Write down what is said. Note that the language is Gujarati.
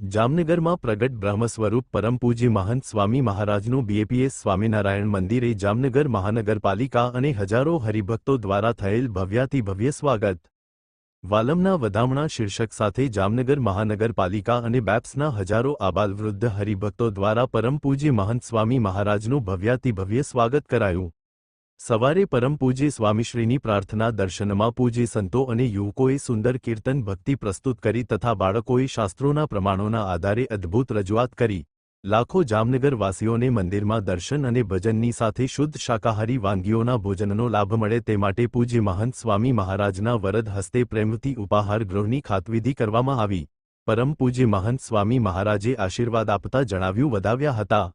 જામનગરમાં પ્રગટ બ્રહ્મ સ્વરૂપ પરમ મહંત સ્વામી મહારાજનું બીએપીએસ સ્વામિનારાયણ મંદિરે જામનગર મહાનગરપાલિકા અને હજારો હરિભક્તો દ્વારા થયેલ ભવ્યાતિભવ્ય સ્વાગત. વાલમના વધામણા શીર્ષક સાથે જામનગર મહાનગરપાલિકા અને બેપ્સના હજારો આબાલવૃદ્ધ હરિભક્તો દ્વારા પરમ પૂજ્ય મહંત સ્વામી મહારાજનું ભવ્યાતિભવ્ય સ્વાગત કરાયું. સવારે પરમ પૂજ્ય સ્વામીશ્રીની પ્રાર્થના દર્શનમાં પૂજ્ય સંતો અને યુવકોએ સુંદર કીર્તન ભક્તિ પ્રસ્તુત કરી તથા બાળકોએ શાસ્ત્રોના પ્રમાણોના આધારે અદ્ભુત રજૂઆત કરી. લાખો જામનગરવાસીઓને મંદિરમાં દર્શન અને ભજનની સાથે શુદ્ધ શાકાહારી વાનગીઓના ભોજનનો લાભ મળે તે માટે પૂજ્ય મહંત સ્વામી મહારાજના વરદ હસ્તે પ્રેમથી ઉપાહાર ગૃહની ખાતવિધિ કરવામાં આવી. પરમ પૂજ્ય મહંત સ્વામી મહારાજે આશીર્વાદ આપતા જણાવ્યું, વધાવ્યા હતા.